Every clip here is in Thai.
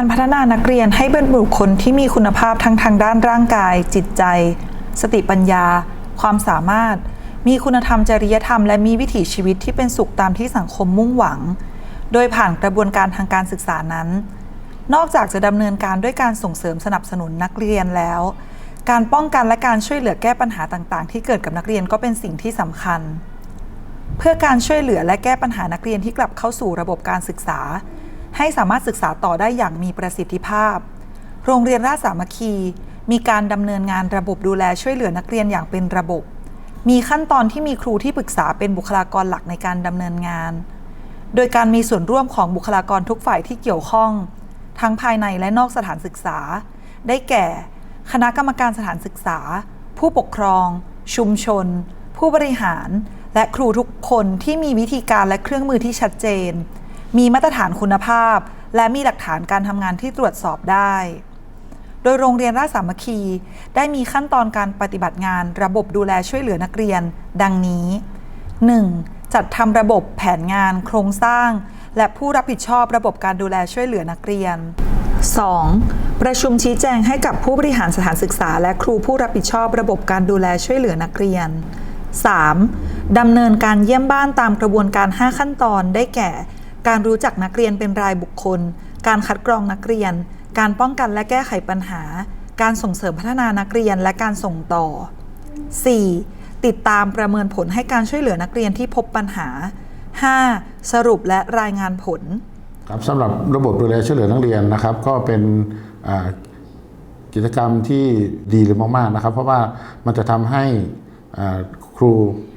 การพัฒนานักเรียนให้เป็นบุคคลที่มีคุณภาพทั้งทางด้านร่างกาย จิตใจ สติปัญญา ความสามารถ มีคุณธรรมจริยธรรมและมีวิถีชีวิตที่เป็นสุขตามที่สังคมมุ่งหวัง โดยผ่านกระบวนการทางการศึกษานั้น นอกจากจะดำเนินการด้วยการส่งเสริมสนับสนุนนักเรียนแล้ว การป้องกันและการช่วยเหลือแก้ปัญหาต่างๆ ที่เกิดกับนักเรียนก็เป็นสิ่งที่สำคัญ เพื่อการช่วยเหลือและแก้ปัญหานักเรียนที่กลับเข้าสู่ระบบการศึกษา ให้สามารถศึกษาต่อได้อย่างมีประสิทธิภาพ โรงเรียนราชสามัคคี มีการดำเนินงานระบบดูแลช่วยเหลือนักเรียนอย่างเป็นระบบ มีขั้นตอนที่มีครูที่ปรึกษาเป็นบุคลากรหลักในการดำเนินงาน โดยการมีส่วนร่วมของบุคลากรทุกฝ่ายที่เกี่ยวข้อง ทั้งภายในและนอกสถานศึกษา ได้แก่ คณะกรรมการสถานศึกษา ผู้ปกครอง ชุมชน ผู้บริหาร และครูทุกคนที่มีวิธีการและเครื่องมือที่ชัดเจน มีมาตรฐานคุณภาพ และมีหลักฐานการทำงานที่ตรวจสอบได้ โดยโรงเรียนราชสามัคคี ได้มีขั้นตอนการปฏิบัติงานระบบดูแลช่วยเหลือนักเรียน ดังนี้ 1. จัดทำระบบแผนงาน โครงสร้าง และผู้รับผิดชอบระบบการดูแลช่วยเหลือนักเรียน 2. ประชุมชี้แจงให้กับผู้บริหารสถานศึกษา และครูผู้รับผิดชอบระบบการดูแลช่วยเหลือนักเรียน 3. ดำเนินการเยี่ยมบ้านตามกระบวนการ 5 ขั้นตอนได้แก่ การรู้จักนักเรียนเป็นรายบุคคล การคัดกรองนักเรียน การป้องกันและแก้ไขปัญหา การส่งเสริมพัฒนานักเรียนและการส่งต่อ 4. ติดตามประเมินผลให้การช่วยเหลือนักเรียนที่พบปัญหา 5. สรุปและรายงานผลครับสำหรับระบบดูแลช่วยเหลือนักเรียนนะครับ ก็เป็นกิจกรรมที่ดีเลยมากๆนะครับ เพราะว่ามันจะทำให้ครู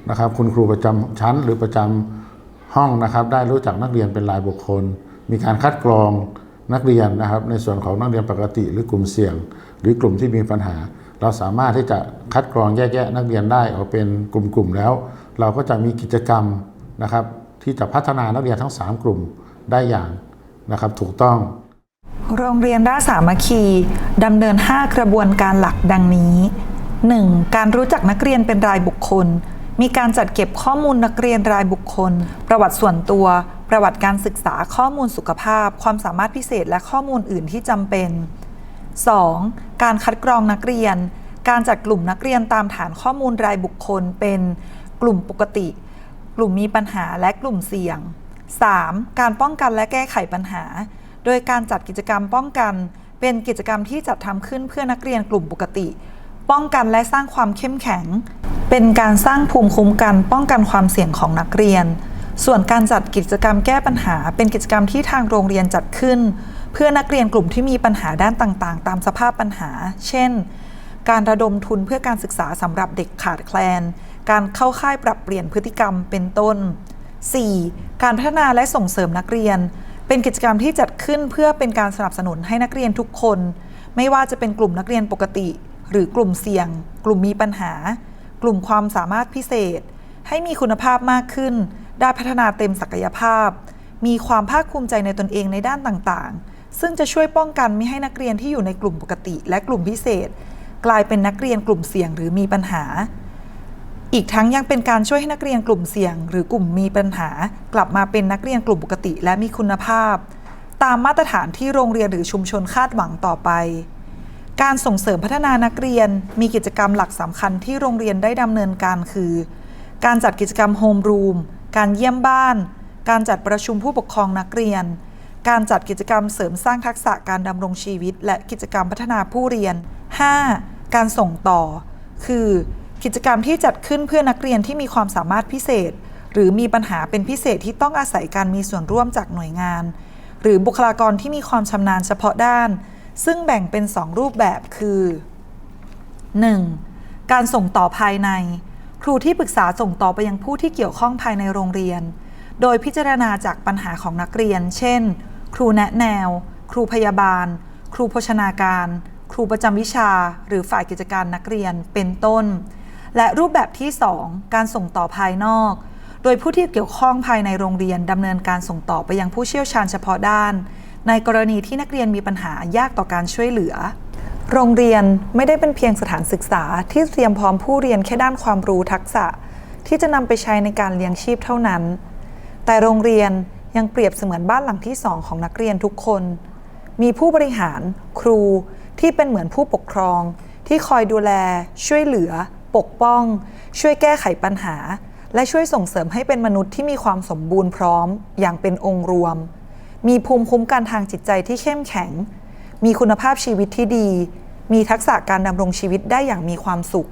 นะครับคุณครูประจำชั้นหรือประจำ ห้องนะครับได้รู้จักนักเรียนเป็นรายบุคคล มีการคัดกรองนักเรียนนะครับในส่วนของนักเรียนปกติหรือกลุ่มเสี่ยง หรือกลุ่มที่มีปัญหา เราสามารถที่จะคัดกรองแยกแยะนักเรียนได้ออกเป็นกลุ่มๆแล้ว เราก็จะมีกิจกรรมนะครับที่จะพัฒนานักเรียนทั้ง 3 กลุ่มได้อย่างนะครับถูกต้อง โรงเรียนราชสามัคคีดำเนิน 5 กระบวนการหลักดังนี้ 1. การรู้จักนักเรียนเป็นรายบุคคล มีการจัดเก็บข้อมูลนักเรียนรายบุคคล ประวัติส่วนตัว ประวัติการศึกษาข้อมูลสุขภาพ ความสามารถพิเศษและข้อมูลอื่นที่จำเป็น 2. การคัดกรองนักเรียน การจัดกลุ่มนักเรียนตามฐานข้อมูลรายบุคคลเป็น กลุ่มปกติ กลุ่มมีปัญหาและกลุ่มเสี่ยง 3. การป้องกันและแก้ไขปัญหา โดยการจัดกิจกรรมป้องกัน เป็นกิจกรรมที่จัดทำขึ้นเพื่อนักเรียนกลุ่มปกติ ป้องกันและสร้างความเข้มแข็ง เป็นการสร้างภูมิคุ้มกันป้องกันความเสี่ยงของนักเรียน ส่วนการจัดกิจกรรมแก้ปัญหา เป็นกิจกรรมที่ทางโรงเรียนจัดขึ้น เพื่อนักเรียนกลุ่มที่มีปัญหาด้านต่างๆ ตามสภาพปัญหา เช่น การระดมทุนเพื่อการศึกษาสำหรับเด็กขาดแคลน การเข้าค่ายปรับเปลี่ยนพฤติกรรมเป็นต้น 4. การพัฒนาและส่งเสริมนักเรียน เป็นกิจกรรมที่จัดขึ้นเพื่อเป็นการสนับสนุนให้นักเรียนทุกคน ไม่ว่าจะเป็นกลุ่มนักเรียนปกติ หรือกลุ่มเสี่ยง กลุ่มมีปัญหา กลุ่มความสามารถพิเศษ ให้มีคุณภาพมากขึ้น ได้พัฒนาเต็มศักยภาพ มีความภาคภูมิใจในตนเองในด้านต่างๆ ซึ่งจะช่วยป้องกันไม่ให้นักเรียนที่อยู่ในกลุ่มปกติ และกลุ่มพิเศษ กลายเป็นนักเรียนกลุ่มเสี่ยงหรือมีปัญหา อีกทั้งยังเป็นการช่วยให้นักเรียนกลุ่มเสี่ยง หรือกลุ่มมีปัญหา กลับมาเป็นนักเรียนกลุ่มปกติ และมีคุณภาพ ตามมาตรฐานที่โรงเรียนหรือชุมชนคาดหวังต่อไป การส่งเสริมพัฒนานักเรียนมีกิจกรรมหลักสำคัญที่โรงเรียนได้ดำเนินการคือ การจัดกิจกรรมโฮมรูม การเยี่ยมบ้าน การจัดประชุมผู้ปกครองนักเรียน การจัดกิจกรรมเสริมสร้างทักษะการดำรงชีวิต และกิจกรรมพัฒนาผู้เรียน 5. การส่งต่อ คือ กิจกรรมที่จัดขึ้นเพื่อนักเรียนที่มีความสามารถพิเศษ หรือมีปัญหาเป็นพิเศษที่ต้องอาศัยการมีส่วนร่วมจากหน่วยงาน หรือบุคลากรที่มีความชำนาญเฉพาะด้าน ซึ่งแบ่งเป็น 2 รูปแบบคือ 1. การส่งต่อภายใน ครูที่ปรึกษาส่งต่อไปยังผู้ที่เกี่ยวข้องภายในโรงเรียน โดยพิจารณาจากปัญหาของนักเรียน เช่น ครูแนะแนว ครูพยาบาล ครูโภชนาการ ครูประจำวิชา หรือฝ่ายกิจการนักเรียนเป็นต้น และรูปแบบที่ 2 การส่งต่อภายนอก โดยผู้ที่เกี่ยวข้องภายในโรงเรียนดำเนินการส่งต่อไปยังผู้เชี่ยวชาญเฉพาะด้าน ในกรณีที่นักเรียนมีปัญหายากต่อการช่วยเหลือ โรงเรียนไม่ได้เป็นเพียงสถานศึกษาที่เตรียมพร้อมผู้เรียนแค่ด้านความรู้ทักษะ ที่จะนำไปใช้ในการเลี้ยงชีพเท่านั้น แต่โรงเรียนยังเปรียบเสมือนบ้านหลังที่สองของนักเรียนทุกคน มีผู้บริหาร ครูที่เป็นเหมือนผู้ปกครอง ที่คอยดูแล ช่วยเหลือ ปกป้อง ช่วยแก้ไขปัญหา และช่วยส่งเสริมให้เป็นมนุษย์ที่มีความสมบูรณ์พร้อม อย่างเป็นองค์รวม มีภูมิคุ้มกันทางจิตใจที่เข้มแข็ง มีคุณภาพชีวิตที่ดี มีทักษะการดำรงชีวิตได้อย่างมีความสุข